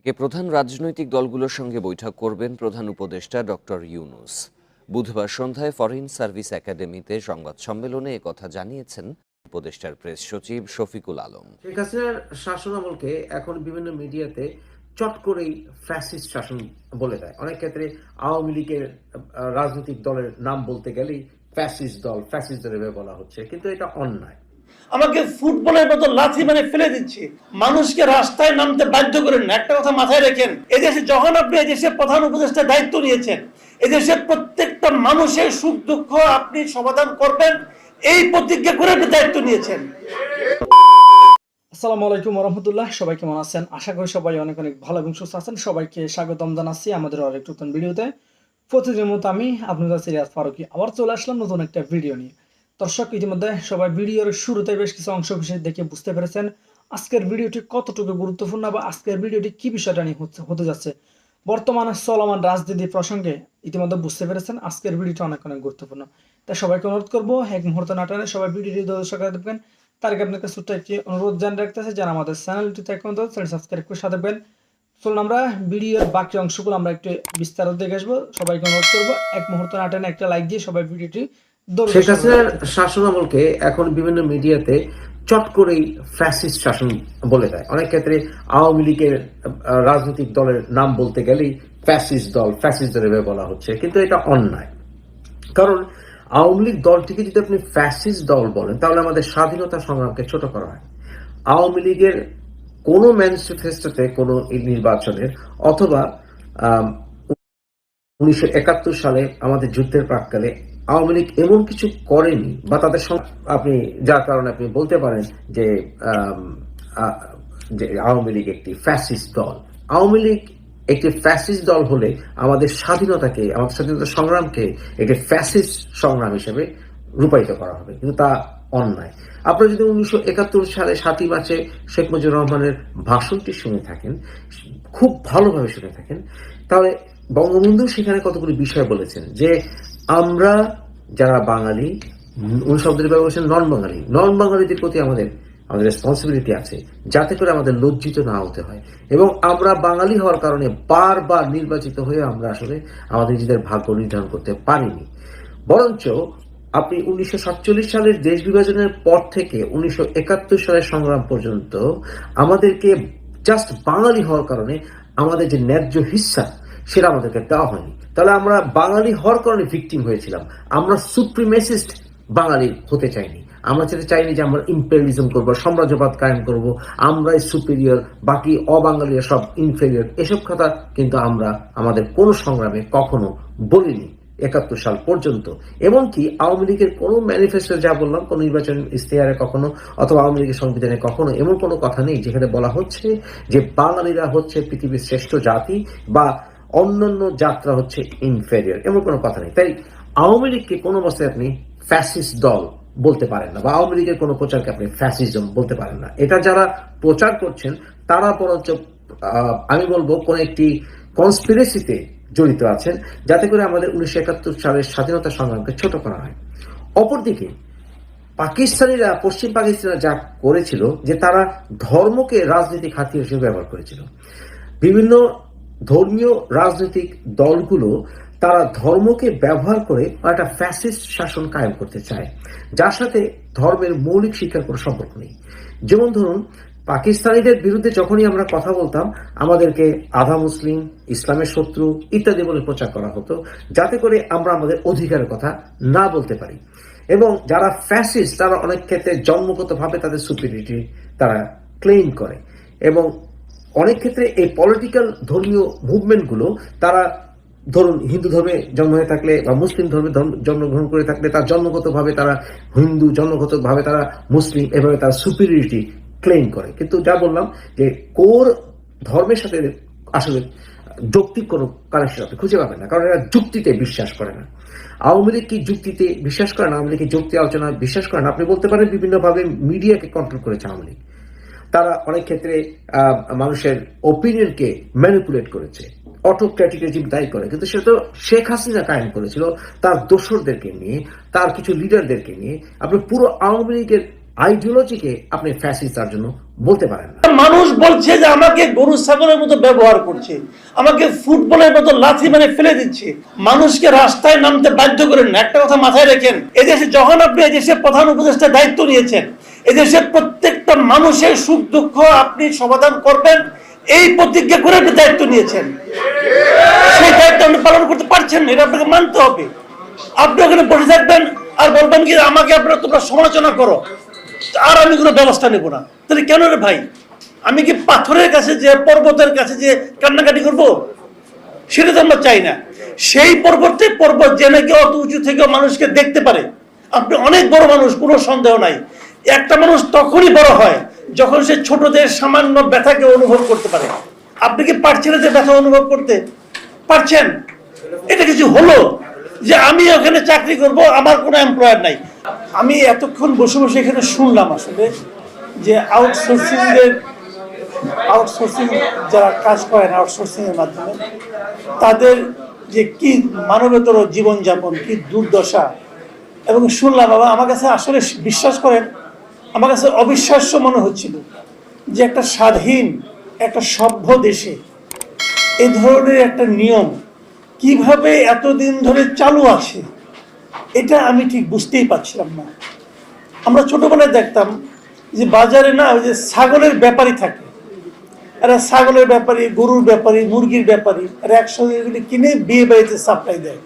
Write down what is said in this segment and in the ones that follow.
থেকে প্রধান রাজনৈতিক দলগুলোর সঙ্গে বৈঠক করবেন প্রধান উপদেষ্টা ডক্টর ইউনুস। বুধবার সন্ধ্যায় ফরেন সার্ভিস একাডেমিতে সংবাদ সম্মেলনে একথা জানিয়েছেন উপদেষ্টার প্রেস সচিব শফিকুল আলম। শেখ হাসিনার শাসন আমলকে এখন বিভিন্ন মিডিয়াতে চট করেই ফ্যাসিস্ট শাসন বলে দেয়। অনেক ক্ষেত্রে আওয়ামী লীগের রাজনৈতিক দলের নাম বলতে গেলেই ফ্যাসিস্ট দল ফ্যাসিস্ট দল বলা হচ্ছে। কিন্তু এটা অন্যায়। আমাকে ফুটবলের মতো লাথি মানে ফেলে দিচ্ছে। মানুষকে রাস্তায় নামতে বাধ্য করেন একটা কথা মাথায় রাখেন, এদেশে যখন আপনি এদেশের প্রধান উপদেষ্টা দায়িত্ব নিয়েছেন, এদেশের প্রত্যেকটা মানুষের সুখ দুঃখ আপনি সমাধান করবেন, এই প্রতিজ্ঞা করে আপনি দায়িত্ব নিয়েছেন। আসসালামু আলাইকুম রহমতুল্লাহ সবাই কেমন আছেন? আশা করি সবাই অনেক অনেক ভালো এবং সুস্থ আছেন। সবাইকে স্বাগতম জানাচ্ছি আমাদের আরেক নতুন ভিডিওতে। প্রতিদিনের মতো আমি আপনাদের সিরিয়াস ফারুকি আবার চলে আসলাম নতুন একটা ভিডিও নিয়ে। দর্শক, ইতিমধ্যে সবাই ভিডিওর শুরুতে বেশ কিছু অংশ বিশেষ দেখে বুঝতে পেরেছেন। আজকের ভিডিওটি কতটুকু গুরুত্বপূর্ণ বা আজকের ভিডিওটি কি বিষয়টা নিয়ে হচ্ছে, হতে যাচ্ছে? বর্তমানে চলমান রাজনীতি প্রসঙ্গে ইতিমধ্যে বুঝতে পেরেছেন, আজকের ভিডিওটা অনেক অনেক গুরুত্বপূর্ণ। তাই সবাইকে অনুরোধ করব, এক মুহূর্ত নাটানে সবাই ভিডিওটি দর্শক দেখবেন। তার আগে আপনাকে ছোট্ট একটি অনুরোধ জানিয়ে রাখতেছে যারা আমাদের চ্যানেলটিতে এখন চ্যানেল সাবস্ক্রাইব করে সাথে দেবেন চলুন আমরা ভিডিওর বাকি অংশগুলো আমরা একটু বিস্তারিত দেখে আসব। সবাইকে অনুরোধ করব, এক মুহূর্ত নাটানে একটা লাইক দিয়ে সবাই ভিডিওটি শেখ হাসিনার শাসন আমলকে এখন বিভিন্ন মিডিয়াতে চট করেই ফ্যাসিস্ট শাসন বলে দেয়। অনেক ক্ষেত্রে আওয়ামী লীগের রাজনৈতিক দলের নাম বলতে গেলেই ফ্যাসিস্ট দল ফ্যাসিস্ট দল বলা হচ্ছে কিন্তু এটা অন্যায়। কারণ আওয়ামী লীগ দলটিকে যদি আপনি ফ্যাসিস্ট দল বলেন তাহলে আমাদের স্বাধীনতা সংগ্রামকে ছোট করা হয়। আওয়ামী লীগের কোনো ম্যানিফেস্টোতে কোনো নির্বাচনের অথবা উনিশশো একাত্তর সালে আমাদের যুদ্ধের প্রাককালে আওয়ামী লীগ এমন কিছু করেনি বা তাদের আপনি, যার কারণে আপনি বলতে পারেন যে যে আওয়ামী লীগ একটি ফ্যাসিস্ট দল। আওয়ামী লীগ একটি ফ্যাসিস্ট দল হলে আমাদের স্বাধীনতাকে, আমাদের স্বাধীনতা সংগ্রামকে একটি ফ্যাসিস্ট সংগ্রাম হিসেবে রূপায়িত করা হবে। কিন্তু তা অন্যায়। আপনারা যদি উনিশশো একাত্তর সালে সাতই মার্চে শেখ মুজিবুর রহমানের ভাষণটি শুনে থাকেন, খুব ভালোভাবে শুনে থাকেন, তাহলে বঙ্গবন্ধু সেখানে কতগুলি বিষয় বলেছেন যে আমরা যারা বাঙালি উনি শব্দটি ব্যবহার করছেন নন বাঙালি নন বাঙালিদের প্রতি আমাদের আমাদের রেসপন্সিবিলিটি আছে, যাতে করে আমাদের লজ্জিত না হতে হয়। এবং আমরা বাঙালি হওয়ার কারণে বারবার নির্বাচিত হয়ে আমরা আসলে আমাদের নিজেদের ভাগ্য নির্ধারণ করতে পারিনি। বরঞ্চ আপনি উনিশশো সাতচল্লিশ সালের দেশ বিভাজনের পর থেকে উনিশশো একাত্তর সালের সংগ্রাম পর্যন্ত আমাদেরকে জাস্ট বাঙালি হওয়ার কারণে আমাদের যে ন্যায্য হিস্সা সেটা আমাদেরকে দেওয়া হয়নি। তাহলে আমরা বাঙালি হওয়ার কারণে ভিকটিম হয়েছিলাম। আমরা সুপ্রিমেসিস্ট বাঙালি হতে চাইনি। আমরা সেটা চাইনি যে আমরা ইম্পেরিয়ালিজম করব, সাম্রাজ্যবাদ কায়েম করব। আমরাই সুপিরিয়র বাকি অবাঙালিরা সব ইনফেরিয়র এসব কথা কিন্তু আমরা আমাদের কোনো সংগ্রামে কখনো বলিনি একাত্তর সাল পর্যন্ত। এমনকি আওয়ামী লীগের কোনো ম্যানিফেস্টো যা বললাম, কোনো নির্বাচন ইশতেহারে কখনো অথবা আওয়ামী লীগের সংবিধানে কখনো এমন কোনো কথা নেই যেখানে বলা হচ্ছে যে বাঙালিরা হচ্ছে পৃথিবীর শ্রেষ্ঠ জাতি বা অন্যান্য যাত্রা হচ্ছে ইনফেরিয়ার এমন কোনো কথা নেই। তাই আওয়ামী লীগকে কোনো অবস্থায় আপনি ফ্যাসিস্ট দল বলতে পারেন না, বা আওয়ামী লীগের কোনো প্রচারকে আপনি ফ্যাসিজম বলতে পারেন না। এটা যারা প্রচার করছেন, তারা বরঞ্চ আমি বলব কোন একটি কনস্পিরেসিতে জড়িত আছেন, যাতে করে আমাদের উনিশশো একাত্তর সালের স্বাধীনতা সংগ্রামকে ছোট করা হয়। অপরদিকে, পাকিস্তানিরা, পশ্চিম পাকিস্তানিরা যা করেছিল, যে তারা ধর্মকে রাজনৈতিক হাতিয়ার হিসেবে ব্যবহার করেছিল। বিভিন্ন ধর্মীয় রাজনৈতিক দলগুলো তারা ধর্মকে ব্যবহার করে একটা ফ্যাসিস্ট শাসন কায়েম করতে চায়। যার সাথে ধর্মের মৌলিক শিক্ষার কোনো সম্পর্ক নেই। যেমন ধরুন, পাকিস্তানিদের বিরুদ্ধে যখনই আমরা কথা বলতাম, আমাদেরকে আধা মুসলিম, ইসলামের শত্রু ইত্যাদি বলে প্রচার করা হতো, যাতে করে আমরা আমাদের অধিকারের কথা না বলতে পারি। এবং যারা ফ্যাসিস্ট তারা অনেক ক্ষেত্রে জন্মগতভাবে তাদের সুপিরিটি তারা ক্লেম করে। এবং অনেক ক্ষেত্রে এই পলিটিক্যাল ধর্মীয় মুভমেন্টগুলো তারা ধরুন হিন্দু ধর্মে জন্ম হয়ে থাকলে বা মুসলিম ধর্মে জন্মগ্রহণ করে থাকলে তার জন্মগতভাবে তারা হিন্দু, জন্মগতভাবে তারা মুসলিম, এভাবে তার সুপিরিয়রিটি ক্লেম করে। কিন্তু যা বললাম যে কোর ধর্মের সাথে আসলে যৌক্তিক কোনো কানেকশন আপনি খুঁজে পাবেন না, কারণ এরা যুক্তিতে বিশ্বাস করে না। আওয়ামী লীগ কি যুক্তিতে বিশ্বাস করে না? আওয়ামী লীগ কি যুক্তি আলোচনা বিশ্বাস করে না? আপনি বলতে পারেন বিভিন্নভাবে মিডিয়াকে কন্ট্রোল করেছে আওয়ামী লীগ। তারা অনেক ক্ষেত্রে মানুষের ওপিনিয়নকে ম্যানিপুলেট করেছে। অটোক্র্যাটিক রেজিম তাই করে। কিন্তু সেটা তো শেখ হাসিনা কায়েম করেছিল তার দোসরদেরকে নিয়ে, তার কিছু লিডারদেরকে নিয়ে। আপনি পুরো আওয়ামী লীগের আইডিওলজিকে আপনি ফ্যাসিস্ট তার জন্য বলতে পারেন না। মানুষ বলছে যে আমাকে গরু, ছাগলের মতো ব্যবহার করছে, আমাকে ফুটবলের মতো লাথি মানে ফেলে দিচ্ছে। মানুষকে রাস্তায় নামতে বাধ্য করেন একটা কথা মাথায় রেখেন, এদেশে যখন আপনি এদেশের প্রধান উপদেষ্টা দায়িত্ব নিয়েছেন এদেশের প্রত্যেকটা মানুষের সুখ দুঃখ আপনি সমাধান করবেন। এই প্রতিজ্ঞা করে আপনি দায়িত্ব নিয়েছেন। সেই দায়িত্ব আপনি পালন করতে পারছেন না, এটা আপনাকে মানতে হবে। আপনি ওখানে বসে থাকবেন আর বলবেন কি, আমাকে আপনারা তোমরা সমালোচনা করো। আর আমি কোনো ব্যবস্থা নেব না। তাহলে কেন রে ভাই? আমি কি পাথরের কাছে যে পর্বতের কাছে যে কান্নাকাটি করব? সেটা তো আমরা চাই না। সেই পর্বতে পর্বত যে নাকি অত উঁচু থেকেও মানুষকে দেখতে পারে। আপনি অনেক বড় মানুষ, কোনো সন্দেহ নাই। একটা মানুষ তখনই বড় হয় যখন সে ছোটদের সামান্য ব্যথাকে অনুভব করতে পারে। আপনি কি পারছেন যে ব্যথা অনুভব করতে? পারছেন? এটা কিছু হলো যে আমি ওখানে চাকরি করব, আমার কোনো এমপ্লয়ার নাই। আমি এতক্ষণ বসে বসে এখানে শুনলাম আসলে যে আউটসোর্সিং এর আউটসোর্সিং যারা কাজ করেন আউটসোর্সিং এর মাধ্যমে, তাদের যে কি মানবেতর জীবনযাপন, কি দুর্দশা। এবং শুনলাম, বাবা, আমার কাছে আসলে বিশ্বাস করেন আমার কাছে অবিশ্বাস্য মনে হচ্ছিল যে একটা স্বাধীন, একটা সভ্য দেশে এ ধরনের একটা নিয়ম কীভাবে এতদিন ধরে চালু আছে, এটা আমি ঠিক বুঝতেই পারছিলাম না। আমরা ছোটবেলায় দেখতাম যে বাজারে না ওই যে ছাগলের ব্যাপারী থাকে। এরা ছাগলের ব্যাপারী, গরুর ব্যাপারী, মুরগির ব্যাপারী, এরা একসঙ্গে এগুলি কিনে বিয়ে বাড়িতে সাপ্লাই দেয়।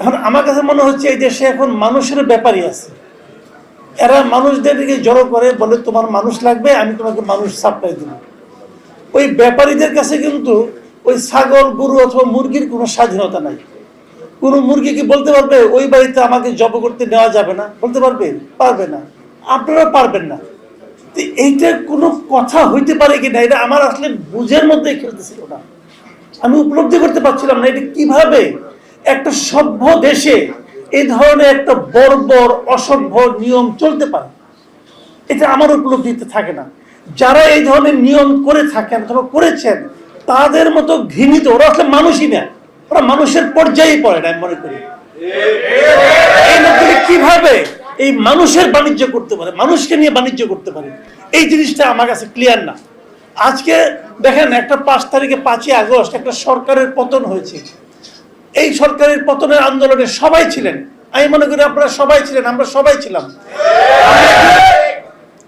এখন আমার কাছে মনে হচ্ছে এই দেশে এখন মানুষের ব্যাপারই আছে। এরা মানুষদেরকে জড়ো করে, বলে তোমার মানুষ লাগবে, আমি তোমাকে মানুষ সাপ্লাই দেবো। ওই ব্যাপারীদের কাছে কিন্তু ওই ছাগল, গরু অথবা মুরগির কোনো স্বাধীনতা নাই। কোনো মুরগি কি বলতে পারবে, ওই বাড়িতে আমাকে জব করতে নেওয়া যাবে না বলতে পারবে? পারবে না। আপনারা পারবেন না। তো এইটা কোনো কথা হইতে পারে কি না? এটা আমার আসলে বুঝের মধ্যে খেলতেছিল না আমি উপলব্ধি করতে পারছিলাম না এটা কীভাবে একটা সভ্য দেশে এই ধরনের একটা বর্বর, অসভ্য নিয়ম চলতে পারে। এটা আমার উপলব্ধিতে থাকে না। যারা এই ধরনের নিয়ম করে থাকেন অথবা করেছেন, তাদের মতো ঘৃণিত, ওরা আসলে মানুষই না। ওরা মানুষের পর্যায়ে পড়ে না মনে করি। কীভাবে এই মানুষের বাণিজ্য করতে পারে, মানুষকে নিয়ে বাণিজ্য করতে পারে, এই জিনিসটা আমার কাছে ক্লিয়ার না। আজকে দেখেন, একটা পাঁচ তারিখে পাঁচই আগস্ট একটা সরকারের পতন হয়েছে। এই সরকারের পতনের আন্দোলনে সবাই ছিলেন। আমি মনে করি আপনারা সবাই ছিলেন, আমরা সবাই ছিলাম।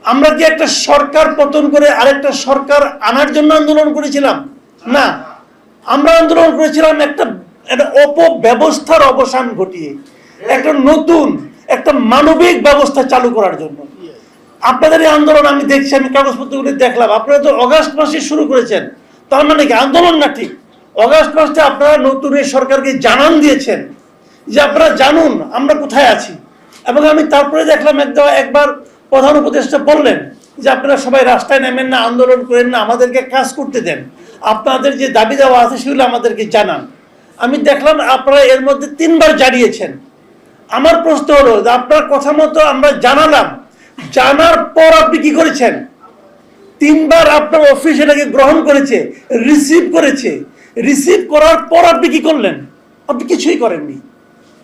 আমরা কি একটা সরকার পতন করে আরেকটা সরকার আনার জন্য আন্দোলন করেছিলাম? না। আমরা আন্দোলন করেছিলাম একটা একটা অপব্যবস্থার অবসান ঘটিয়ে, একটা নতুন, একটা মানবিক ব্যবস্থা চালু করার জন্য। আপনাদের এই আন্দোলন আমি দেখছি, আমি কাগজপত্রগুলি দেখলাম। আপনারা তো অগাস্ট মাসে শুরু করেছেন। তার মানে কি আন্দোলন না ঠিক? অগাস্ট মাসে আপনারা নতুন এই সরকারকে জানান দিয়েছেন যে আপনারা জানুন আমরা কোথায় আছি। এবং আমি তারপরে দেখলাম একদম একবার প্রধান উপদেষ্টা বললেন যে আপনারা সবাই রাস্তায় নেমেন না, আন্দোলন করেন না, আমাদেরকে কাজ করতে দেন। আপনাদের যে দাবি দেওয়া আছে সেগুলো আমাদেরকে জানান। আমি দেখলাম আপনারা এর মধ্যে তিনবার জানিয়েছেন। আমার প্রশ্ন হলো যে আপনার কথা মতো আমরা জানালাম। জানার পর আপনি কি করেছেন? তিনবার আপনার অফিস এটাকে গ্রহণ করেছে, রিসিভ করেছে। রিসিভ করার পর আপনি কি করলেন? আপনি কিছুই করেননি।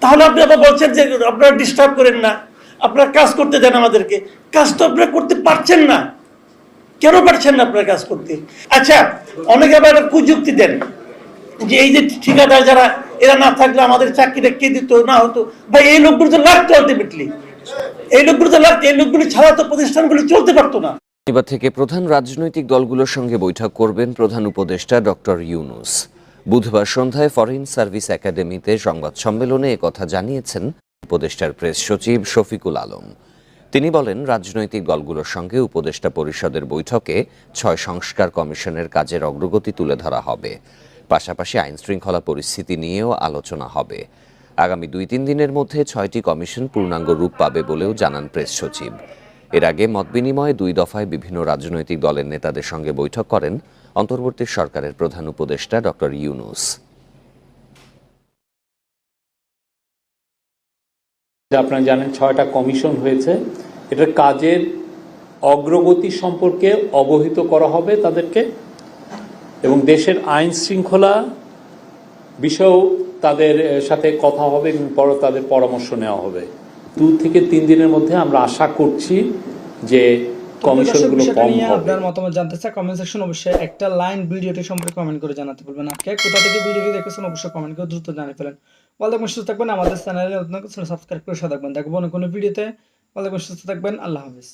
তাহলে আপনি আবার বলছেন যে আপনারা ডিস্টার্ব করেন না। আপনারা কাজ করতে দেন আমাদেরকে। কাজ তো আপনারা করতে পারছেন না। কেন পারছেন না আপনারা কাজ করতে? আচ্ছা অনেকে আবার একটা কুযুক্তি দেন। যে এই যে ঠিকাদার যারা, এরা না থাকলে আমাদের চাকরিটা কে দিত, না হতো? ভাই, এই লোকগুলো তো লাগতো আলটিমেটলি এই লোকগুলো তো লাগতো। এই লোকগুলি ছাড়া তো প্রতিষ্ঠানগুলি চলতে পারতো না। এবার থেকে প্রধান রাজনৈতিক দলগুলোর সঙ্গে বৈঠক করবেন প্রধান উপদেষ্টা ডক্টর ইউনুস। বুধবার সন্ধ্যায় ফরেন সার্ভিস একাডেমিতে সংবাদ সম্মেলনে কথা জানিয়েছেন উপদেষ্টার প্রেস সচিব শফিকুল আলম। তিনি বলেন, রাজনৈতিক দলগুলোর সঙ্গে উপদেষ্টা পরিষদের বৈঠকে ছয় সংস্কার কমিশনের কাজের অগ্রগতি তুলে ধরা হবে। পাশাপাশি আইন শৃঙ্খলা পরিস্থিতি নিয়েও আলোচনা হবে। আগামী দুই তিন দিনের মধ্যে ছয়টি কমিশন পূর্ণাঙ্গ রূপ পাবে বলেও জানান প্রেস সচিব। এর আগে মতবিনিময়ে দুই দফায় বিভিন্ন রাজনৈতিক দলের নেতাদের সঙ্গে বৈঠক করেন অন্তর্বর্তী সরকারের প্রধান উপদেষ্টা ডক্টর ইউনুস। আপনারা জানেন ছয়টা কমিশন হয়েছে, এটার কাজের অগ্রগতি সম্পর্কে অবহিত করা হবে তাদেরকে এবং দেশের আইন শৃঙ্খলা বিষয়েও তাদের সাথে কথা হবে এবং তাদের পরামর্শ নেওয়া হবে। দু থেকে তিন দিনের মধ্যে আমরা আশা করছি যে কমিশনগুলো কম হবে। আপনার মতামত জানতে চাই কমেন্ট সেকশন অবশ্যই একটা লাইন ভিডিওটি সম্পর্কে কমেন্ট করে জানাতে বলবেন কোথা থেকে ভিডিওটি দেখেছেন অবশ্যই কমেন্ট করে দ্রুত জানিয়ে ফেলেন। ভালো থাকবেন সুস্থ থাকবেন। আমাদের চ্যানেলে নতুন সাবস্ক্রাইব করে সাথে থাকবেন। দেখব অন্য কোনো ভিডিওতে ভালো থাকবেন সুস্থ থাকবেন। আল্লাহ হাফিজ।